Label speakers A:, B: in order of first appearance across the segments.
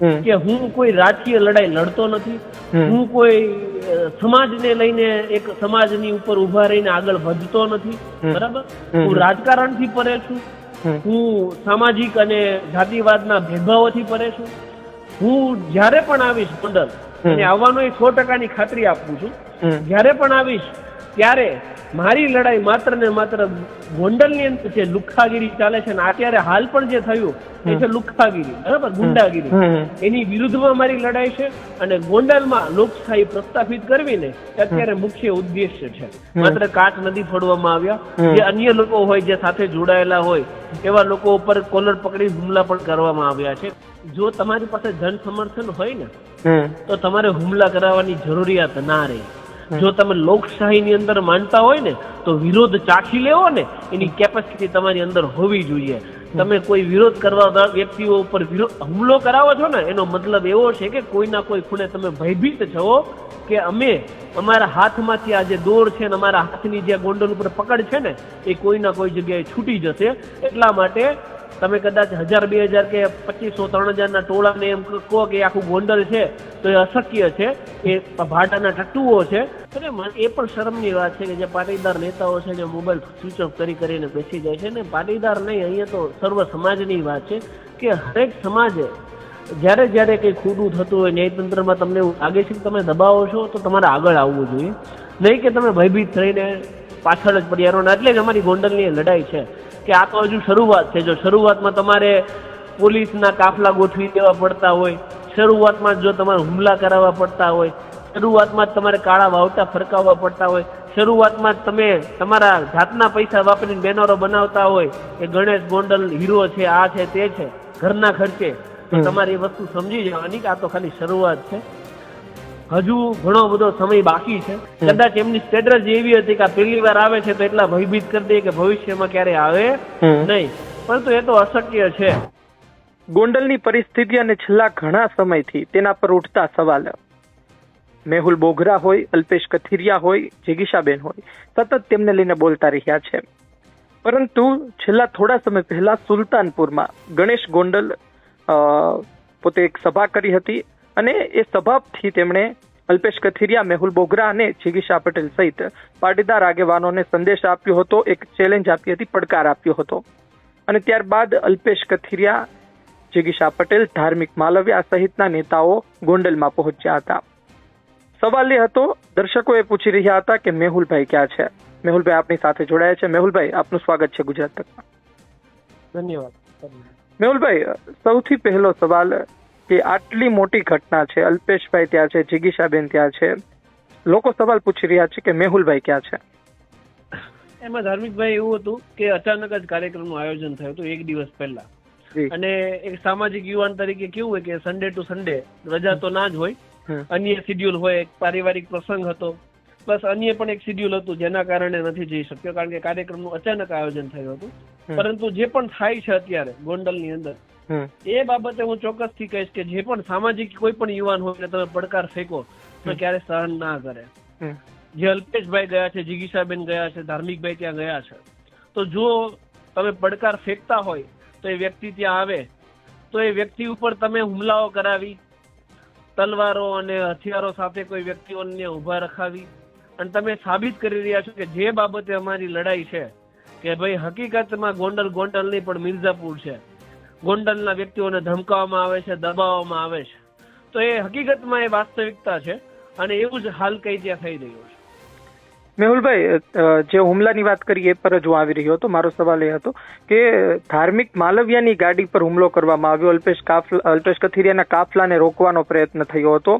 A: કે હું કોઈ રાજકીય લડાઈ લડતો નથી. હું કોઈ સમાજને લઈને એક સમાજની ઉપર ઊભા રહીને આગળ વધતો નથી. બરાબર? હું રાજકારણથી પરે છું. હું સામાજિક અને જાતિવાદના ભેદભાવોથી પરે છું. હું જ્યારે પણ આવીશ મંડળ અને આવવાનો એ સો ટકાની ખાતરી આપું છું જ્યારે પણ આવીશ ત્યારે મારી લડાઈ માત્ર ને માત્ર ગોંડલની અંદર જે લુખ્ખાગીરી ચાલે છે ને અત્યારે હાલ પણ જે થયું એ છે લુખ્ખાગીરી. બરાબર? ગુંડાગીરી. એની વિરુદ્ધમાં મારી લડાઈ છે અને ગોંડલમાં લોકશાહી પ્રસ્થાપિત કરવીને અત્યારે મુખ્ય ઉદ્દેશ્ય છે. માત્ર કાચ નથી ફોડવામાં આવ્યા. જે અન્ય લોકો હોય જે સાથે જોડાયેલા હોય એવા લોકો ઉપર કોલર પકડી હુમલા પણ કરવામાં આવ્યા છે. જો તમારી પાસે જન સમર્થન હોય ને તો તમારે હુમલા કરાવવાની જરૂરિયાત ના રહે. જો તમે લોકશાહીની અંદર માનતા હોય ને તો વિરોધ ચાખી લેવો ને એની કેપેસિટી તમારી અંદર હોવી જોઈએ. તમે કોઈ વિરોધ કરવા વ્યક્તિઓ ઉપર વિરોધ હુમલો કરાવો છો ને એનો મતલબ એવો છે કે કોઈના કોઈ ખૂણે તમે ભયભીત છો કે અમે અમારા હાથમાંથી આ જે દોર છે ને અમારા હાથની જે ગોંડલ ઉપર પકડ છે ને એ કોઈના કોઈ જગ્યાએ છૂટી જશે. એટલા માટે તમે કદાચ હજાર, બે હજાર કે પચીસો, ત્રણ હજારના ટોળાને એમ કહો કે આખું ગોંડલ છે, તો એ અશક્ય છે. એ ભાડાના ટટ્ટુઓ છે. અને એ પણ શરમની વાત છે કે જે પાટીદાર નેતાઓ છે જે મોબાઈલ સ્વિચ ઓફ કરી કરીને બેસી જાય છે ને પાટીદાર નહીં, અહીંયા તો સર્વ સમાજની વાત છે કે હરેક સમાજે જ્યારે જ્યારે કંઈ ખોટું થતું હોય ન્યાયતંત્રમાં તમને એવું લાગે છે કે તમે દબાવો છો, તો તમારે આગળ આવવું જોઈએ. નહીં કે તમે ભયભીત થઈને પાછળ જ પડ્યા રહો એટલે જ અમારી ગોંડલની લડાઈ છે. કે આ તો હજુ શરૂઆત છે. જો શરૂઆતમાં તમારે પોલીસના કાફલા ગોઠવી દેવા પડતા હોય શરૂઆતમાં જો તમારે હુમલા કરાવવા પડતા હોય શરૂઆતમાં જ તમારે કાળા વાવટા ફરકાવવા પડતા હોય શરૂઆતમાં જ તમે તમારા જાતના પૈસા વાપરીને બેનરો બનાવતા હોય કે ગણેશ ગોંડલ હીરો છે આ છે તે છે ઘરના ખર્ચે. તો તમારે એ વસ્તુ સમજી જવાની કે આ તો ખાલી શરૂઆત છે. હજુ ઘણો બધો સમય બાકી છે. કદાચ એમની સ્ટ્રેટજી એવી હતી કે પહેલી વાર આવે છે તો એટલા ભયભીત કરી દે કે ભવિષ્યમાં ક્યારે આવે નહીં. પરંતુ એ તો અશક્ય છે.
B: ગોંડલની પરિસ્થિતિ અને છેલ્લા ઘણા સમયથી તેના પર ઉઠતા સવાલ. મેહુલ બોઘરા હોય અલ્પેશ કથિરિયા હોય જિગીશાબેન હોય સતત તેમને લઈને બોલતા રહ્યા છે. પરંતુ છેલ્લા થોડા સમય પહેલા સુલતાનપુરમાં ગણેશ ગોંડલ પોતે એક સભા કરી હતી. અને એ સભાથી તેમણે અલ્પેશ કથિરિયા મેહુલ બોગરા અને જિગીશા પટેલ સહિત પાટીદાર આગેવાનોને સંદેશ આપ્યો હતો એક ચેલેન્જ આપી હતી પડકાર આપ્યો હતો. અને ત્યારબાદ અલ્પેશ કથિરિયા જિગીશા પટેલ ધાર્મિક માલવ્યા સહિતના નેતાઓ ગોંડલમાં પહોંચ્યા હતા. સવાલ એ હતો દર્શકો એ પૂછી રહ્યા હતા કે મેહુલભાઈ ક્યાં છે? મેહુલભાઈ આપની સાથે જોડાયા છે. મેહુલભાઈ આપનું સ્વાગત છે ગુજરાત તકમાં
A: ધન્યવાદ.
B: મેહુલભાઈ સૌથી પહેલો સવાલ કે આટલી મોટી ઘટના છે અલ્પેશભાઈ ત્યાં છે જિગીશાબેન ત્યાં છે. લોકો સવાલ પૂછી રહ્યા છે કે મેહુલભાઈ ક્યાં છે?
A: એમાં ધાર્મિકભાઈ એવું હતું કે અચાનક જ કાર્યક્રમનું આયોજન થયું હતું એક દિવસ પહેલા. અને એક સામાજિક યુવાન તરીકે કેવું હોય કે સન્ડે ટુ સન્ડે રજા તો ના જ હોય. અન્ય શિડ્યુલ હોય એક પારિવારિક પ્રસંગ હતો. પ્લસ અન્ય પણ એક શિડ્યુલ હતું જેના કારણે નથી જઈ શક્યો કારણ કે કાર્યક્રમનું અચાનક આયોજન થયું હતું. પરંતુ જે પણ થાય છે અત્યારે ગોંડલની અંદર. એ બાબતે હું ચોક્કસથી કહીશ કે જે પણ સામાજિક કોઈ પણ યુવાન હોય ને તમે પડકાર ફેંકો તો ક્યારે સહન ના કરે. જે અલ્પેશભાઈ ગયા છે જિગીશાબેન ગયા છે ધાર્મિકભાઈ ત્યાં ગયા છે તો જો તમે પડકાર ફેંકતા હોય તો એ વ્યક્તિ ત્યાં આવે તો એ વ્યક્તિ ઉપર તમે હુમલાઓ કરાવી તલવારો અને હથિયારો સાથે કોઈ વ્યક્તિઓને ઊભા રખાવી અને તમે સાબિત કરી રહ્યા છો કે જે બાબતે અમારી લડાઈ છે કે ભાઈ હકીકતમાં ગોંડલ ગોંડલ નહીં પણ મિર્ઝાપુર છે ગોંડલના વ્યક્તિઓને ધમકાવવામાં આવે છે, દબાવવામાં આવે છે. તો એ હકીકતમાં એ વાસ્તવિકતા છે અને એવું જ હાલ કઈ ત્યાં થઈ રહ્યું છે.
B: મેહુલભાઈ જે હુમલાની વાત કરી એ પર જ હું આવી રહ્યો હતો. મારો સવાલ એ હતો કે ધાર્મિક માલવિયાની ગાડી પર હુમલો કરવામાં આવ્યો. અલ્પેશ કાફલા, અલ્પેશ કથિરિયાના કાફલાને રોકવાનો પ્રયત્ન થયો હતો.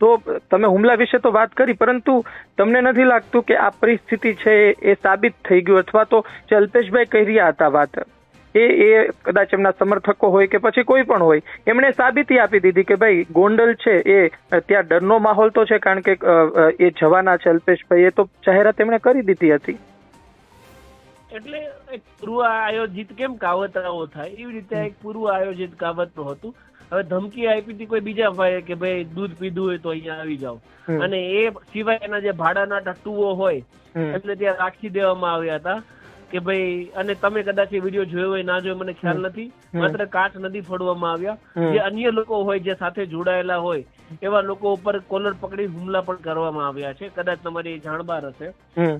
B: તો તમે હુમલા વિશે તો વાત કરી, પરંતુ તમને નથી લાગતું કે આ પરિસ્થિતિ છે એ સાબિત થઈ ગયું? અથવા તો જે અલ્પેશભાઈ કહી રહ્યા હતા વાત એ એ કદાચ એમના સમર્થકો હોય કે પછી કોઈ પણ હોય એમણે સાબિતી આપી દીધી કે ભાઈ ગોંડલ છે એ ત્યાં ડરનો માહોલ તો છે કારણ કે એ જવાના છે અલ્પેશભાઈ એ તો જાહેરાત એમણે કરી દીધી હતી.
A: એટલે એક પૂર્વ આયોજિત કેમ કાવતરાઓ થાય? એવી રીતે એક પૂર્વ આયોજિત કાવતરું હતું. હવે ધમકી આપી હતી કોઈ બીજા ભાઈએ કે ભાઈ દૂધ પીધું હોય તો અહીંયા આવી જાઓ. અને એ સિવાય એના જે ભાડાના ટટ્ટુઓ હોય એટલે ત્યાં રાખી દેવામાં આવ્યા હતા. કે ભાઈ અને તમે કદાચ એ વીડિયો જોયો હોય ના જોયો મને ખ્યાલ નથી. માત્ર કાચ નથી ફોડવામાં આવ્યા. જે અન્ય લોકો હોય જે સાથે જોડાયેલા હોય એવા લોકો ઉપર કોલર પકડી હુમલા પણ કરવામાં આવ્યા છે. કદાચ તમારી જાણબાર હશે.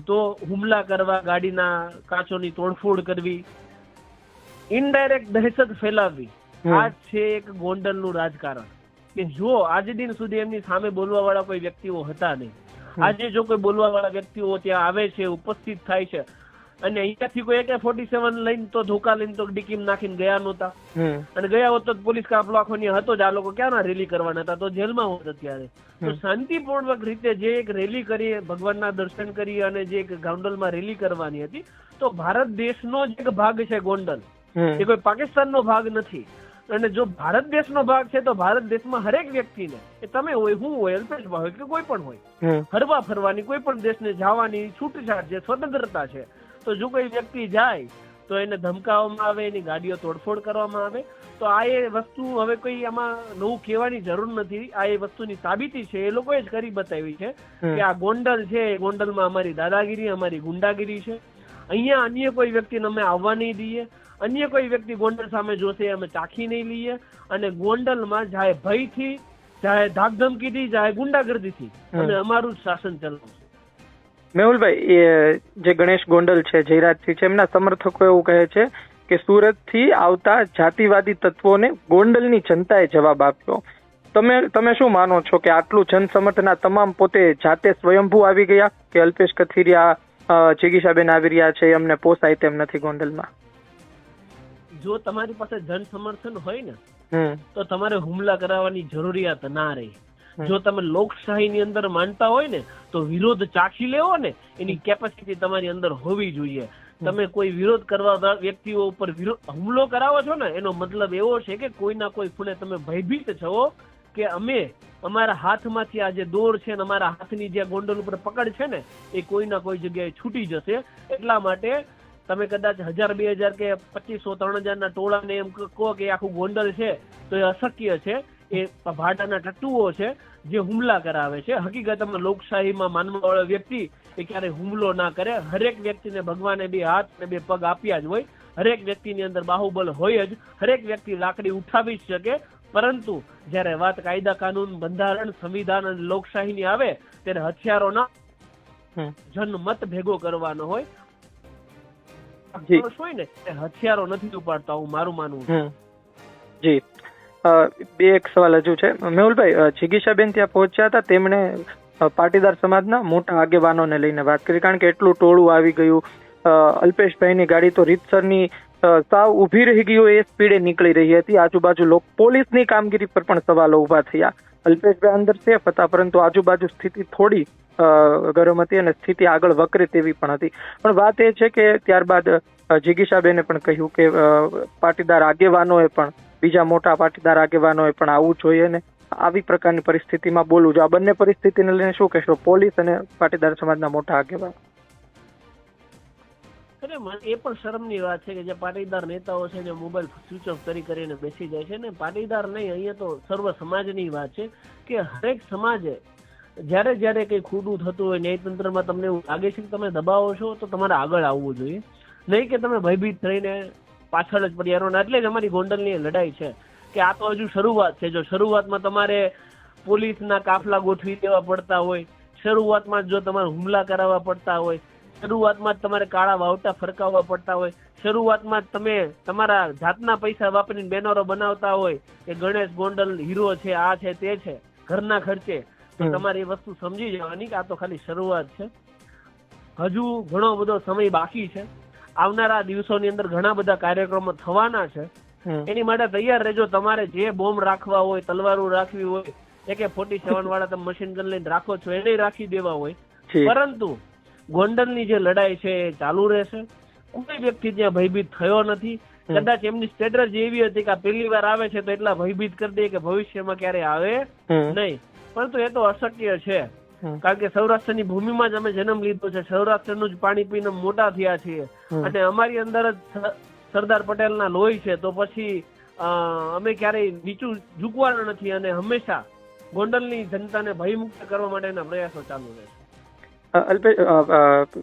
A: તો હુમલા કરવા ગાડીના કાચોની તોડફોડ કરવી ઇનડાયરેક્ટ દહેશત ફેલાવવી આ છે એક ગોંડલનું રાજકારણ. કે જો આજ દિન સુધી એમની સામે બોલવા વાળા કોઈ વ્યક્તિઓ હતા નહીં. આજે જો કોઈ બોલવા વાળા વ્યક્તિઓ ત્યાં આવે છે ઉપસ્થિત થાય છે અને અહીંયાથી કોઈ એક ફોર્ટી સેવન લઈને તો ધોકા લઈને તો ડીકીમ નાખીને ગયા નહોતા. અને ગયા હોત તો પોલીસ કાફલો આખો હતો જ આ લોકો ક્યાં રેલી કરવાના હતા? તો જેલમાં હોત અત્યારે. તો શાંતિપૂર્વક રીતે જે એક રેલી કરી ભગવાનના દર્શન કરી અને જે એક ગાંડલમાં રેલી કરવાની હતી તો ભારત દેશનો જ એક ભાગ છે ગોંડલ. એ કોઈ પાકિસ્તાનનો ભાગ નથી. અને જો ભારત દેશનો ભાગ છે તો ભારત દેશમાં હરેક વ્યક્તિને એ તમે હોય હું હોય અલ્પેશભાઈ હોય કે કોઈ પણ હોય
B: હરવા
A: ફરવા ફરવાની કોઈ પણ દેશને જવાની છૂટછાટ છે સ્વતંત્રતા છે તો જો કોઈ વ્યક્તિ જાય તો એને ધમકાવવામાં આવે એની ગાડીઓ તોડફોડ કરવામાં આવે. તો આ એ વસ્તુ હવે કોઈ આમાં નવું કહેવાની જરૂર નથી. આ એ વસ્તુની સાબિતી છે એ લોકોએ જ કરી બતાવી છે કે આ ગોંડલ છે એ ગોંડલમાં અમારી દાદાગીરી અમારી ગુંડાગીરી છે. અહીંયા અન્ય કોઈ વ્યક્તિને અમે આવવા નહીં દઈએ. અન્ય કોઈ વ્યક્તિ ગોંડલ સામે જોશે અમે ચાખી નહીં લઈએ. અને ગોંડલમાં જાય ભયથી ચાહે ધાકધમકીથી ચાહે ગુંડાગર્દીથી અને અમારું જ શાસન ચલાવશું.
B: મેહુલભાઈ એ જે ગણેશ ગોંડલ છે જયરાજસિંહ છે એમના સમર્થકો એવું કહે છે કે સુરતથી આવતા જાતિવાદી તત્વોને ગોંડલની જનતાએ જવાબ આપ્યો. તમે તમે શું માનો છો કે આટલું જનસમર્થન તમામ પોતે જાતે સ્વયંભૂ આવી ગયા કે અલ્પેશ કથિરિયા ચિગીશાબેન આવી રહ્યા છે એ અમને પોસાય તેમ નથી ગોંડલમાં?
A: જો તમારી પાસે જન સમર્થન હોય ને તો તમારે હુમલા કરાવવાની જરૂરિયાત ના રહી. જો તમે લોકશાહીની અંદર માનતા હોય ને તો વિરોધ ચાખી લેવો ને એની કેપેસિટી તમારી અંદર હોવી જોઈએ. તમે કોઈ વિરોધ કરવા વ્યક્તિઓ ઉપર હુમલો કરાવો છો ને એનો મતલબ એવો છે કે કોઈના કોઈ ખૂણે તમે ભયભીત છો કે અમે અમારા હાથમાંથી આ જે દોર છે ને અમારા હાથની જે ગોંડલ ઉપર પકડ છે ને એ કોઈના કોઈ જગ્યાએ છૂટી જશે. એટલા માટે તમે કદાચ હજાર બે હજાર કે પચીસો ત્રણ હજારના ટોળાને એમ કહો કે આખું ગોંડલ છે તો એ અશક્ય છે. એ ભાટાના ટટ્ટુઓ છે જે હુમલા કરાવે છે. હકીકતમાં લોકશાહીમાં માનવાવાળો વ્યક્તિ એ ક્યારે હુમલો ના કરે. હરેક વ્યક્તિને ભગવાને બે હાથ ને બે પગ આપ્યા જ હોય. હરેક વ્યક્તિની અંદર બાહુબલ હોય જ. હરેક વ્યક્તિ લાકડી ઉઠાવી જ શકે. પરંતુ જ્યારે વાત કાયદા કાનૂન બંધારણ સંવિધાન અને લોકશાહીની આવે ત્યારે હથિયારોના. જનમત ભેગો કરવાનો હોય. હોય ને હથિયારો નથી ઉપાડતા હું મારું માનવું છે.
B: જી. બે એક સવાલ હજુ છે. મેહુલભાઈ જિગીશાબેન ત્યાં પહોંચ્યા હતા. તેમણે પાટીદાર સમાજના મોટા આગેવાનોને લઈને વાત કરી. કારણ કે એટલું ટોળું આવી ગયું. અલ્પેશભાઈની ગાડી તો રીતસરની સાવ ઊભી રહી ગયું એ સ્પીડે નીકળી રહી હતી. આજુબાજુ લોકો પોલીસની કામગીરી પર પણ સવાલો ઊભા થયા. અલ્પેશભાઈ અંદર સેફ હતા, પરંતુ આજુબાજુ સ્થિતિ થોડી ગરમ હતી અને સ્થિતિ આગળ વકરે તેવી પણ હતી. પણ વાત એ છે કે ત્યારબાદ જિગીશાબેને પણ કહ્યું કે પાટીદાર આગેવાનોએ પણ બીજા મોટા પાટીદાર આગેવાનોએ પણ આવવું જોઈએ ને આવી પ્રકારની પરિસ્થિતિમાં બોલવું જોઈએ. આ બંને પરિસ્થિતિને લઈને શું કહેશો? પોલીસ અને પાટીદાર સમાજના મોટા આગેવાન.
A: એ પણ શરમની વાત છે કે જે પાટીદાર નેતાઓ છે જે મોબાઈલ સ્વિચ ઓફ કરી કરીને બેસી જાય છે ને પાટીદાર નહીં, અહીંયા તો સર્વ સમાજની વાત છે કે હરેક સમાજે જ્યારે જ્યારે કંઈ ખોટું થતું હોય ન્યાયતંત્રમાં તમને એવું લાગે છે કે તમે દબાવો છો, તો તમારે આગળ આવવું જોઈએ. નહીં કે તમે ભયભીત થઈને પાછળ જ પડ્યા રહો એટલે જ અમારી ગોંડલની લડાઈ છે. કે આ તો હજુ શરૂઆત છે. જો શરૂઆતમાં તમારે પોલીસના કાફલા ગોઠવી દેવા પડતા હોય શરૂઆતમાં જો તમારે હુમલા કરાવવા પડતા હોય શરૂઆતમાં જ તમારે કાળા વાવટા ફરકાવવા પડતા હોય શરૂઆતમાં તમે તમારા જાતના પૈસા વાપરીને બેનરો બનાવતા હોય કે ગણેશ ગોંડલ હીરો છે આ છે તે છે ઘરના ખર્ચે તો. તમારે એ વસ્તુ સમજી જવાની કે આ તો ખાલી શરૂઆત છે. હજુ ઘણો બધો સમય બાકી છે. આવનારા દિવસોની અંદર ઘણા બધા કાર્યક્રમો થવાના છે. એની માટે તૈયાર રહેજો. તમારે જે બોમ્બ રાખવા હોય તલવારો રાખવી હોય એકે ફોર્ટી સેવન વાળા તમે મશીન ગન લઈને રાખો છો એને રાખી દેવા હોય. પરંતુ ગોંડલની જે લડાઈ છે એ ચાલુ રહેશે. કોઈ વ્યક્તિ ત્યાં ભયભીત થયો નથી. કદાચ એમની સ્ટ્રેટજી એવી હતી કે પહેલી વાર આવે છે તો એટલા ભયભીત કરી દે કે ભવિષ્યમાં ક્યારે આવે. નહીં. પરંતુ એ તો અશક્ય છે. કારણ કે સૌરાષ્ટ્રની ભૂમિમાં જ અમે જન્મ લીધો છે. સૌરાષ્ટ્રનું જ પાણી પીને મોટા થયા છીએ. અને અમારી અંદર જ સરદાર પટેલના લોહી છે. તો પછી અમે ક્યારેય નીચું ઝૂકવાના નથી અને હંમેશા ગોંડલની જનતાને ભયમુક્ત કરવા માટેના પ્રયાસો ચાલુ રહેશે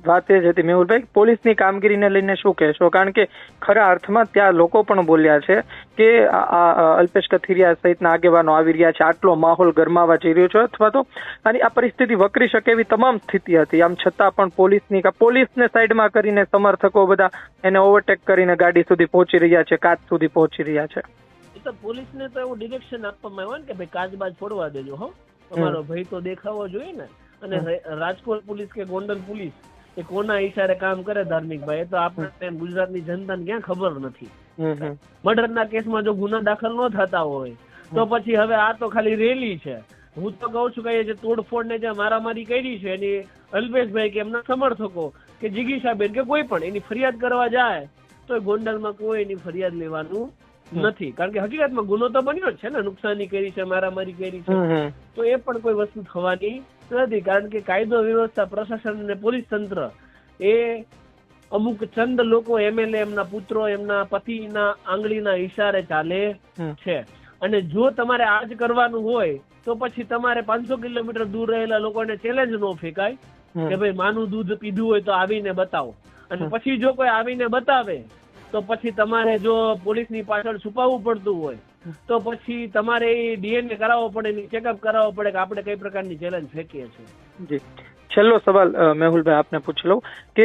B: વાત એ જ હતી મેહુલભાઈ પોલીસની કામગીરીને લઈને શું કહેશો? કારણ કે ખરા અર્થમાં ત્યાં લોકો પણ બોલ્યા છે કે અલ્પેશ કથિરિયા સહિતના આગેવાનો આવી રહ્યા છે આટલો માહોલ ગરમાવા જઈ રહ્યો છે અથવા તો આની આ પરિસ્થિતિ વકરી શકે એવી તમામ સ્થિતિ હતી. આમ છતાં પણ પોલીસની પોલીસને સાઈડમાં કરીને સમર્થકો બધા એને ઓવરટેક કરીને ગાડી સુધી પહોંચી રહ્યા છે કાચ સુધી પહોંચી રહ્યા છે.
A: તો પોલીસને તો એવું ડિરેક્શન આપવામાં આવે ને કે ભાઈ કાચબાજ ફોડવા દેજો હો. તમારો ભય તો દેખાવો જોઈએ ને. અને રાજકોટ પોલીસ કે ગોંડલ પોલીસ એ કોના ઈશારે કામ કરે ધાર્મિક ભાઈ એ તો આપણે ગુજરાતની જનતાને ક્યાં ખબર નથી. મર્ડરના કેસમાં જો ગુના દાખલ ન થતા હોય તો પછી હવે આ તો ખાલી રેલી છે. હું તો કહું છું કે જે તોડફોડ ને જે મારામારી કરી છે એની અલ્પેશભાઈ કે એમના સમર્થકો કે જિગીશાબેન કે કોઈ પણ એની ફરિયાદ કરવા જાય તો એ ગોંડલમાં કોઈ એની ફરિયાદ લેવાનું નથી. કારણ કે હકીકતમાં ગુનો તો બન્યો છે ને નુકસાની કરી છે મારામારી કરી છે. તો એ પણ કોઈ વસ્તુ થવાની નથી કારણ કે કાયદો વ્યવસ્થા પ્રશાસન અને પોલીસ તંત્ર એ અમુક ચંદ લોકો એમએલએ એમના પુત્રો એમના પતિના આંગળીના ઈશારે ચાલે છે. અને જો તમારે આ જ કરવાનું હોય તો પછી તમારે પાંચસો કિલોમીટર દૂર રહેલા લોકોને ચેલેન્જ નો ફેંકાય કે ભાઈ માનું દૂધ પીધું હોય તો આવીને બતાવો. અને પછી જો કોઈ આવીને બતાવે તો પછી તમારે જો પોલીસની પાછળ છુપાવવું પડતું હોય તો પછી તમારે એ ડીએનએ કરાવવો પડે ચેકઅપ કરાવવો પડે કે આપણે કઈ પ્રકારની ચેલેન્જ ફેંકીએ છીએ?
B: જી. છેલ્લો સવાલ મેહુલભાઈ આપને પૂછી લઉં કે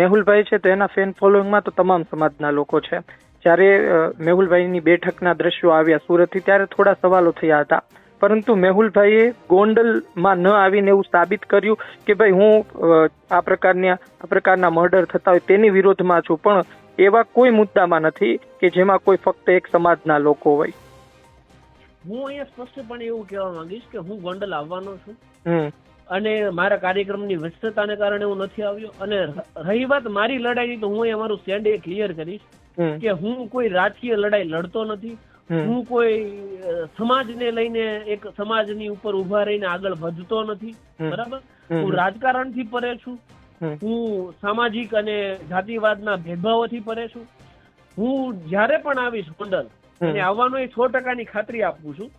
B: મેહુલભાઈ છે તો એના ફેન ફોલોઈંગમાં તો તમામ સમાજના લોકો છે. જ્યારે મેહુલભાઈની બેઠકના દ્રશ્યો આવ્યા સુરતથી, ત્યારે થોડા સવાલો થયા હતા. પરંતુ મેહુલભાઈએ ગોંડલમાં ન આવીને એવું સાબિત કર્યું કે ભાઈ હું આ પ્રકારના આ પ્રકારના મર્ડર થતા હોય તેની વિરોધમાં છું. પણ એવા કોઈ મુદ્દામાં નથી કે જેમાં કોઈ ફક્ત એક સમાજના લોકો હોય.
A: હું અહીંયા સ્પષ્ટપણે એવું કહેવા માંગીશ કે હું ગોંડલ આવવાનો છું. અને મારા કાર્યક્રમની વ્યસ્તતાને કારણે હું નથી આવ્યો. અને રહી વાત મારી લડાઈની તો હું અહીંયા મારું સ્ટેન્ડ એ ક્લિયર કરીશ કે હું કોઈ રાજકીય લડાઈ લડતો નથી. હું કોઈ સમાજને લઈને એક સમાજની ઉપર ઊભા રહીને આગળ વધતો નથી. બરાબર. હું રાજકારણથી પરે છું. હું સામાજિક અને જાતિવાદના ભેદભાવોથી પરે છું. હું જ્યારે પણ આવીશ ગોંડલ અને આવવાનો એ સો ટકાની ખાતરી આપું છું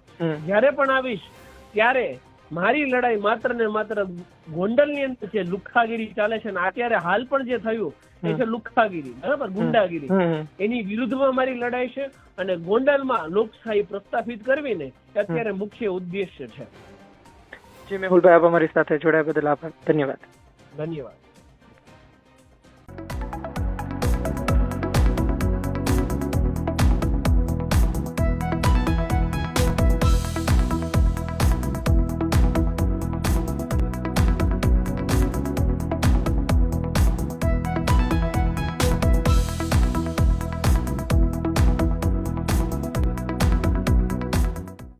A: જ્યારે પણ આવીશ ત્યારે મારી લડાઈ માત્ર ને માત્ર ગોંડલની અંદર જે લુખ્ખાગીરી ચાલે છે ને અત્યારે હાલ પણ જે થયું એ છે લુખ્ખાગીરી બરાબર? ગુંડાગીરી. એની વિરુદ્ધમાં મારી લડાઈ છે અને ગોંડલમાં લોકશાહી પ્રસ્થાપિત કરવીને અત્યારે મુખ્ય ઉદ્દેશ્ય છે.
B: જી મેહુલભાઈ આપ અમારી સાથે જોડાયા બદલ આભાર. ધન્યવાદ.
A: ધન્યવાદ.